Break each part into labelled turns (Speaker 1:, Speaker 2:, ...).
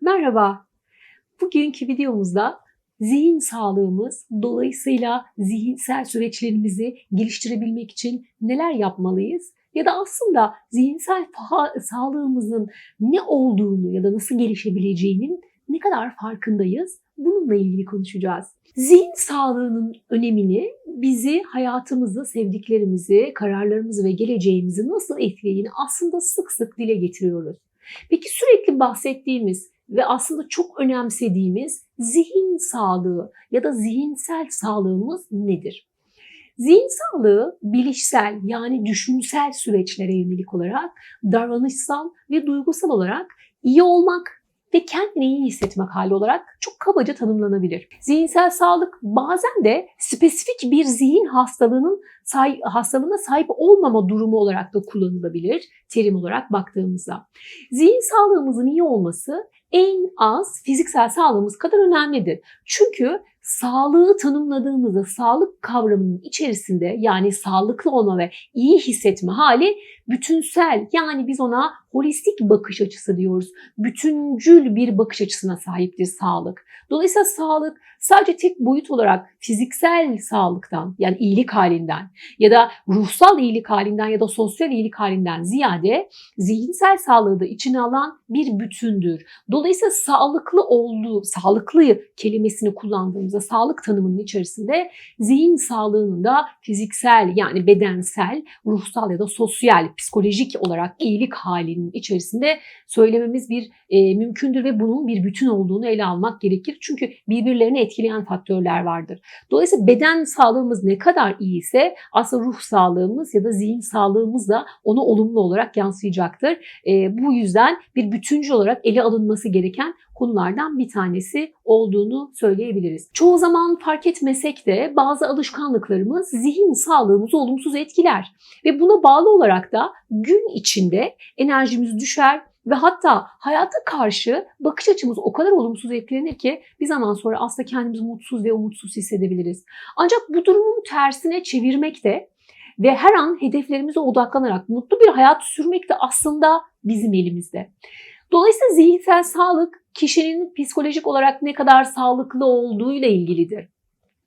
Speaker 1: Merhaba. Bugünkü videomuzda zihin sağlığımız, dolayısıyla zihinsel süreçlerimizi geliştirebilmek için neler yapmalıyız? Ya da aslında zihinsel sağlığımızın ne olduğunu ya da nasıl gelişebileceğinin ne kadar farkındayız? Bununla ilgili konuşacağız. Zihin sağlığının önemini bizi, hayatımızı, sevdiklerimizi, kararlarımızı ve geleceğimizi nasıl etkilediğini aslında sık sık dile getiriyoruz. Peki sürekli bahsettiğimiz ve aslında çok önemsediğimiz zihin sağlığı ya da zihinsel sağlığımız nedir? Zihin sağlığı bilişsel yani düşünsel süreçlere yönelik olarak davranışsal ve duygusal olarak iyi olmak ve kendini iyi hissetmek hali olarak çok kabaca tanımlanabilir. Zihinsel sağlık bazen de spesifik bir zihin hastalığının hastalığına sahip olmama durumu olarak da kullanılabilir terim olarak baktığımızda. Zihin sağlığımızın iyi olması en az fiziksel sağlığımız kadar önemlidir. Çünkü sağlığı tanımladığımızda sağlık kavramının içerisinde yani sağlıklı olma ve iyi hissetme hali bütünsel yani biz ona holistik bakış açısı diyoruz. Bütüncül bir bakış açısına sahiptir sağlık. Dolayısıyla sağlık sadece tek boyut olarak fiziksel sağlıktan yani iyilik halinden ya da ruhsal iyilik halinden ya da sosyal iyilik halinden ziyade zihinsel sağlığı da içine alan bir bütündür. Dolayısıyla sağlıklı olduğu, sağlıklı kelimesini kullandığımızda sağlık tanımının içerisinde zihin sağlığının da fiziksel yani bedensel, ruhsal ya da sosyal, psikolojik olarak iyilik halinin içerisinde söylememiz bir e, mümkündür ve bunun bir bütün olduğunu ele almak gerekir. Çünkü birbirlerini etkileyen faktörler vardır. Dolayısıyla beden sağlığımız ne kadar iyiyse aslında ruh sağlığımız ya da zihin sağlığımız da ona olumlu olarak yansıyacaktır. E, bu yüzden bir bütüncül olarak ele alınması gereken konulardan bir tanesi olduğunu söyleyebiliriz. Çoğu zaman fark etmesek de bazı alışkanlıklarımız zihin sağlığımızı olumsuz etkiler ve buna bağlı olarak da gün içinde enerjimiz düşer ve hatta hayata karşı bakış açımız o kadar olumsuz etkilenir ki bir zaman sonra aslında kendimizi mutsuz ve umutsuz hissedebiliriz. Ancak bu durumun tersine çevirmek de ve her an hedeflerimize odaklanarak mutlu bir hayat sürmek de aslında bizim elimizde. Dolayısıyla zihinsel sağlık kişinin psikolojik olarak ne kadar sağlıklı olduğuyla ilgilidir.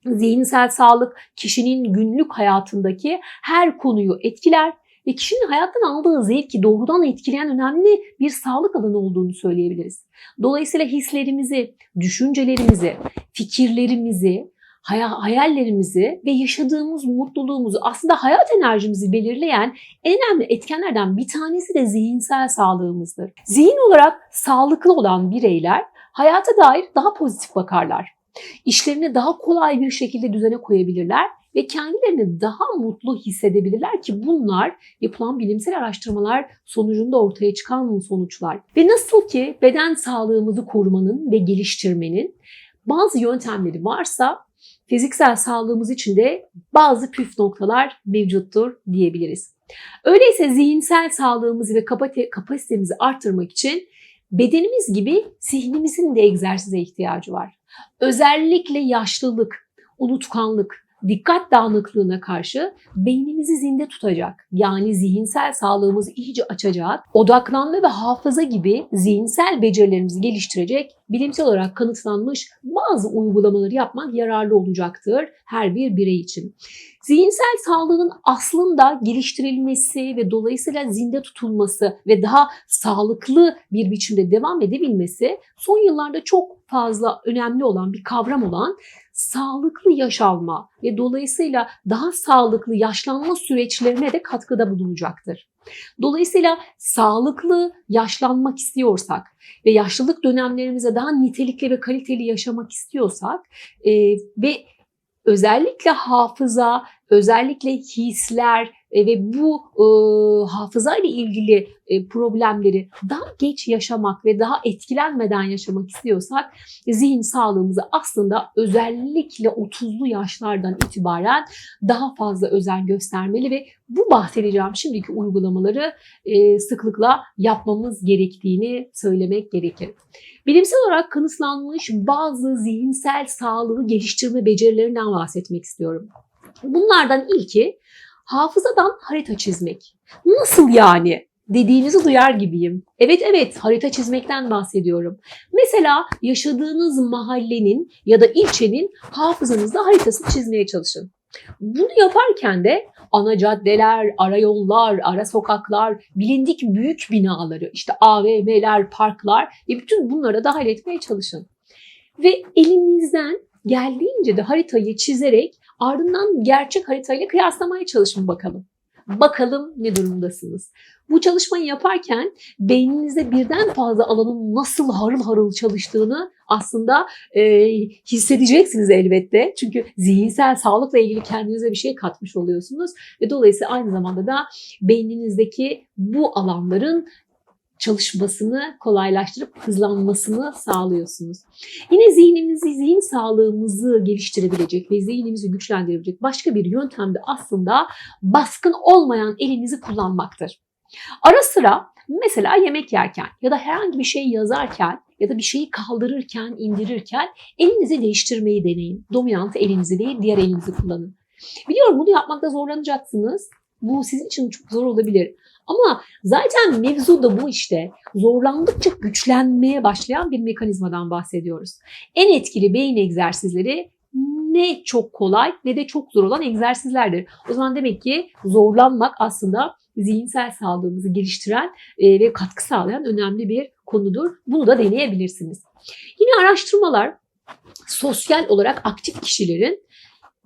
Speaker 1: Zihinsel sağlık kişinin günlük hayatındaki her konuyu etkiler ve kişinin hayattan aldığı zevki doğrudan etkileyen önemli bir sağlık alanı olduğunu söyleyebiliriz. Dolayısıyla hislerimizi, düşüncelerimizi, fikirlerimizi, hayallerimizi ve yaşadığımız mutluluğumuzu aslında hayat enerjimizi belirleyen en önemli etkenlerden bir tanesi de zihinsel sağlığımızdır. Zihin olarak sağlıklı olan bireyler hayata dair daha pozitif bakarlar. İşlerini daha kolay bir şekilde düzene koyabilirler ve kendilerini daha mutlu hissedebilirler ki bunlar yapılan bilimsel araştırmalar sonucunda ortaya çıkan sonuçlar. Ve nasıl ki beden sağlığımızı korumanın ve geliştirmenin bazı yöntemleri varsa fiziksel sağlığımız için de bazı püf noktalar mevcuttur diyebiliriz. Öyleyse zihinsel sağlığımızı ve kapasitemizi arttırmak için bedenimiz gibi zihnimizin de egzersize ihtiyacı var. Özellikle yaşlılık, unutkanlık, dikkat dağınıklığına karşı beynimizi zinde tutacak. Yani zihinsel sağlığımızı iyice açacak, odaklanma ve hafıza gibi zihinsel becerilerimizi geliştirecek bilimsel olarak kanıtlanmış bazı uygulamaları yapmak yararlı olacaktır her bir birey için. Zihinsel sağlığın aslında geliştirilmesi ve dolayısıyla zinde tutulması ve daha sağlıklı bir biçimde devam edebilmesi son yıllarda çok fazla önemli olan bir kavram olan sağlıklı yaşalma ve dolayısıyla daha sağlıklı yaşlanma süreçlerine de katkıda bulunacaktır. Dolayısıyla sağlıklı yaşlanmak istiyorsak ve yaşlılık dönemlerimize daha nitelikli ve kaliteli yaşamak istiyorsak e, ve özellikle hafıza, özellikle hisler e, ve bu e, hafıza ile ilgili e, problemleri daha geç yaşamak ve daha etkilenmeden yaşamak istiyorsak zihin sağlığımızı aslında özellikle 30'lu yaşlardan itibaren daha fazla özen göstermeli ve bu bahsedeceğim şimdiki uygulamaları e, sıklıkla yapmamız gerektiğini söylemek gerekir. Bilimsel olarak kanıtlanmış bazı zihinsel sağlığı geliştirme becerilerinden bahsetmek istiyorum. Bunlardan ilki hafızadan harita çizmek. Nasıl yani? dediğinizi duyar gibiyim. Evet evet harita çizmekten bahsediyorum. Mesela yaşadığınız mahallenin ya da ilçenin hafızanızda haritasını çizmeye çalışın. Bunu yaparken de ana caddeler, ara yollar, ara sokaklar, bilindik büyük binaları, işte AVM'ler, parklar ve bütün bunlara dahil etmeye çalışın. Ve elinizden geldiğince de haritayı çizerek ardından gerçek haritayla kıyaslamaya çalışın bakalım. Bakalım ne durumdasınız. Bu çalışmayı yaparken beyninizde birden fazla alanın nasıl harıl harıl çalıştığını aslında e, hissedeceksiniz elbette. Çünkü zihinsel sağlıkla ilgili kendinize bir şey katmış oluyorsunuz. Ve dolayısıyla aynı zamanda da beyninizdeki bu alanların çalışmasını kolaylaştırıp hızlanmasını sağlıyorsunuz. Yine zihnimizi, zihin sağlığımızı geliştirebilecek ve zihnimizi güçlendirebilecek başka bir yöntem de aslında baskın olmayan elinizi kullanmaktır. Ara sıra mesela yemek yerken ya da herhangi bir şey yazarken ya da bir şeyi kaldırırken, indirirken elinizi değiştirmeyi deneyin. Dominant elinizi değil, diğer elinizi kullanın. Biliyorum bunu yapmakta zorlanacaksınız. Bu sizin için çok zor olabilir. Ama zaten mevzu da bu işte. Zorlandıkça güçlenmeye başlayan bir mekanizmadan bahsediyoruz. En etkili beyin egzersizleri ne çok kolay ne de çok zor olan egzersizlerdir. O zaman demek ki zorlanmak aslında zihinsel sağlığımızı geliştiren e, ve katkı sağlayan önemli bir konudur. Bunu da deneyebilirsiniz. Yine araştırmalar sosyal olarak aktif kişilerin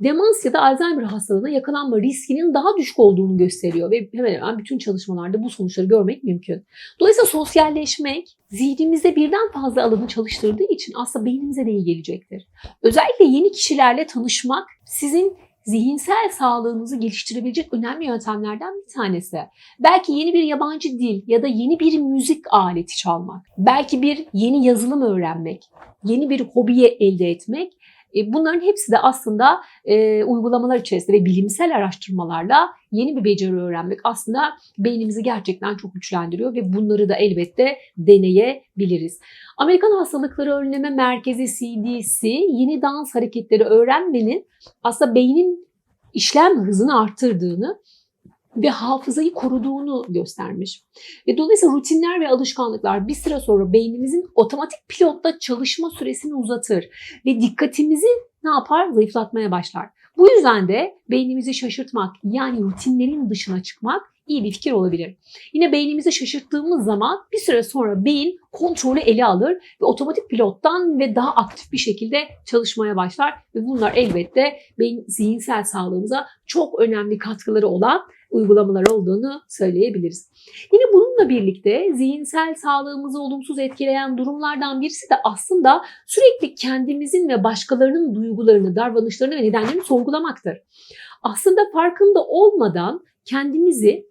Speaker 1: demans ya da Alzheimer hastalığına yakalanma riskinin daha düşük olduğunu gösteriyor ve hemen hemen bütün çalışmalarda bu sonuçları görmek mümkün. Dolayısıyla sosyalleşmek zihnimizde birden fazla alanı çalıştırdığı için aslında beynimize de iyi gelecektir. Özellikle yeni kişilerle tanışmak sizin zihinsel sağlığınızı geliştirebilecek önemli yöntemlerden bir tanesi. Belki yeni bir yabancı dil ya da yeni bir müzik aleti çalmak, belki bir yeni yazılım öğrenmek, yeni bir hobiye elde etmek Bunların hepsi de aslında e, uygulamalar içerisinde ve bilimsel araştırmalarla yeni bir beceri öğrenmek aslında beynimizi gerçekten çok güçlendiriyor ve bunları da elbette deneyebiliriz. Amerikan Hastalıkları Önleme Merkezi CDC yeni dans hareketleri öğrenmenin aslında beynin işlem hızını arttırdığını ve hafızayı koruduğunu göstermiş. Ve dolayısıyla rutinler ve alışkanlıklar bir süre sonra beynimizin otomatik pilotta çalışma süresini uzatır ve dikkatimizi ne yapar? Zayıflatmaya başlar. Bu yüzden de beynimizi şaşırtmak yani rutinlerin dışına çıkmak iyi bir fikir olabilir. Yine beynimizi şaşırttığımız zaman bir süre sonra beyin kontrolü ele alır ve otomatik pilottan ve daha aktif bir şekilde çalışmaya başlar ve bunlar elbette beyin zihinsel sağlığımıza çok önemli katkıları olan uygulamalar olduğunu söyleyebiliriz. Yine bununla birlikte zihinsel sağlığımızı olumsuz etkileyen durumlardan birisi de aslında sürekli kendimizin ve başkalarının duygularını, davranışlarını ve nedenlerini sorgulamaktır. Aslında farkında olmadan kendimizi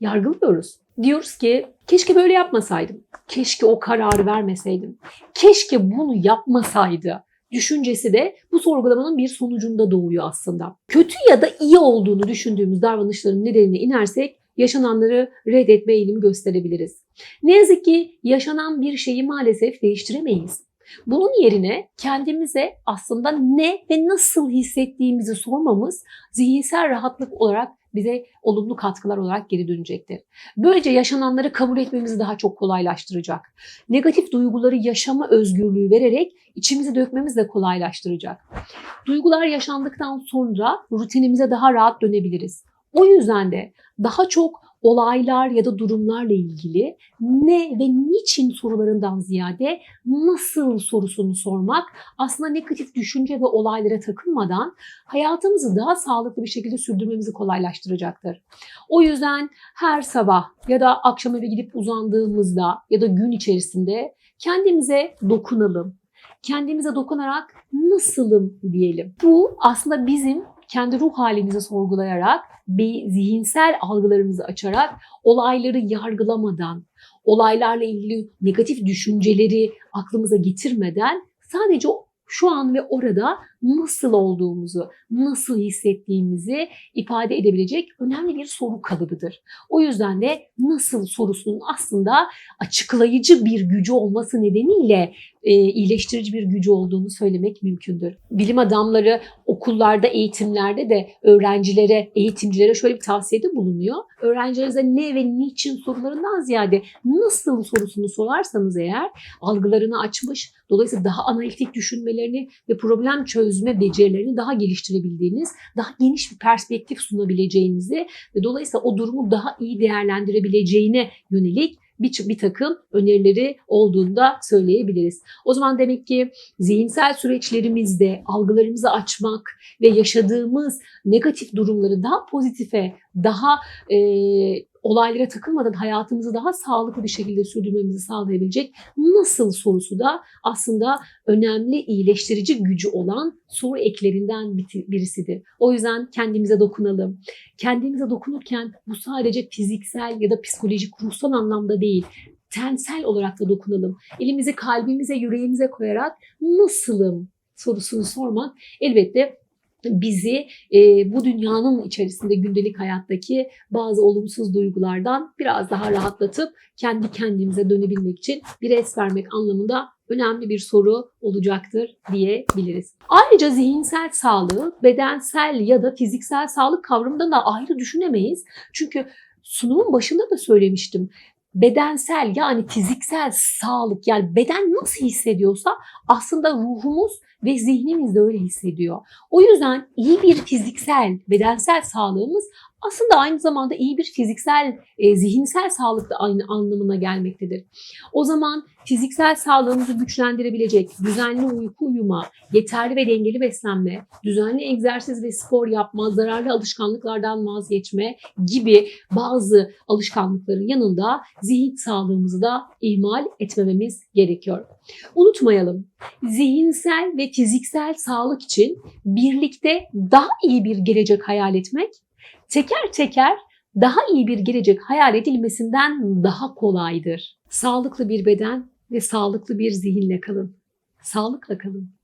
Speaker 1: yargılıyoruz. Diyoruz ki keşke böyle yapmasaydım. Keşke o kararı vermeseydim. Keşke bunu yapmasaydı düşüncesi de bu sorgulamanın bir sonucunda doğuyor aslında. Kötü ya da iyi olduğunu düşündüğümüz davranışların nedenine inersek yaşananları reddetme eğilimi gösterebiliriz. Ne yazık ki yaşanan bir şeyi maalesef değiştiremeyiz. Bunun yerine kendimize aslında ne ve nasıl hissettiğimizi sormamız zihinsel rahatlık olarak bize olumlu katkılar olarak geri dönecektir. Böylece yaşananları kabul etmemizi daha çok kolaylaştıracak. Negatif duyguları yaşama özgürlüğü vererek içimizi dökmemiz de kolaylaştıracak. Duygular yaşandıktan sonra rutinimize daha rahat dönebiliriz. O yüzden de daha çok olaylar ya da durumlarla ilgili ne ve niçin sorularından ziyade nasıl sorusunu sormak aslında negatif düşünce ve olaylara takılmadan hayatımızı daha sağlıklı bir şekilde sürdürmemizi kolaylaştıracaktır. O yüzden her sabah ya da akşam eve gidip uzandığımızda ya da gün içerisinde kendimize dokunalım. Kendimize dokunarak nasılım diyelim. Bu aslında bizim kendi ruh halimizi sorgulayarak, bir zihinsel algılarımızı açarak olayları yargılamadan, olaylarla ilgili negatif düşünceleri aklımıza getirmeden sadece şu an ve orada nasıl olduğumuzu, nasıl hissettiğimizi ifade edebilecek önemli bir soru kalıbıdır. O yüzden de nasıl sorusunun aslında açıklayıcı bir gücü olması nedeniyle e, iyileştirici bir gücü olduğunu söylemek mümkündür. Bilim adamları okullarda, eğitimlerde de öğrencilere, eğitimcilere şöyle bir tavsiyede bulunuyor. Öğrencilerinize ne ve niçin sorularından ziyade nasıl sorusunu sorarsanız eğer algılarını açmış, dolayısıyla daha analitik düşünmelerini ve problem çözme becerilerini daha geliştirebildiğiniz, daha geniş bir perspektif sunabileceğinizi ve dolayısıyla o durumu daha iyi değerlendirebileceğine yönelik bir, bir takım önerileri olduğunu da söyleyebiliriz. O zaman demek ki zihinsel süreçlerimizde algılarımızı açmak ve yaşadığımız negatif durumları daha pozitife, daha e, olaylara takılmadan hayatımızı daha sağlıklı bir şekilde sürdürmemizi sağlayabilecek nasıl sorusu da aslında önemli iyileştirici gücü olan soru eklerinden birisidir. O yüzden kendimize dokunalım. Kendimize dokunurken bu sadece fiziksel ya da psikolojik, ruhsal anlamda değil, tensel olarak da dokunalım. Elimizi kalbimize, yüreğimize koyarak nasılım sorusunu sormak elbette bizi e, bu dünyanın içerisinde gündelik hayattaki bazı olumsuz duygulardan biraz daha rahatlatıp kendi kendimize dönebilmek için bir es vermek anlamında önemli bir soru olacaktır diyebiliriz. Ayrıca zihinsel sağlığı bedensel ya da fiziksel sağlık kavramından da ayrı düşünemeyiz. Çünkü sunumun başında da söylemiştim bedensel yani fiziksel sağlık yani beden nasıl hissediyorsa aslında ruhumuz ve zihnimiz de öyle hissediyor. O yüzden iyi bir fiziksel, bedensel sağlığımız aslında aynı zamanda iyi bir fiziksel, e, zihinsel sağlık da aynı anlamına gelmektedir. O zaman fiziksel sağlığımızı güçlendirebilecek düzenli uyku uyuma, yeterli ve dengeli beslenme, düzenli egzersiz ve spor yapma, zararlı alışkanlıklardan vazgeçme gibi bazı alışkanlıkların yanında zihin sağlığımızı da ihmal etmememiz gerekiyor. Unutmayalım, zihinsel ve fiziksel sağlık için birlikte daha iyi bir gelecek hayal etmek teker teker daha iyi bir gelecek hayal edilmesinden daha kolaydır. Sağlıklı bir beden ve sağlıklı bir zihinle kalın. Sağlıkla kalın.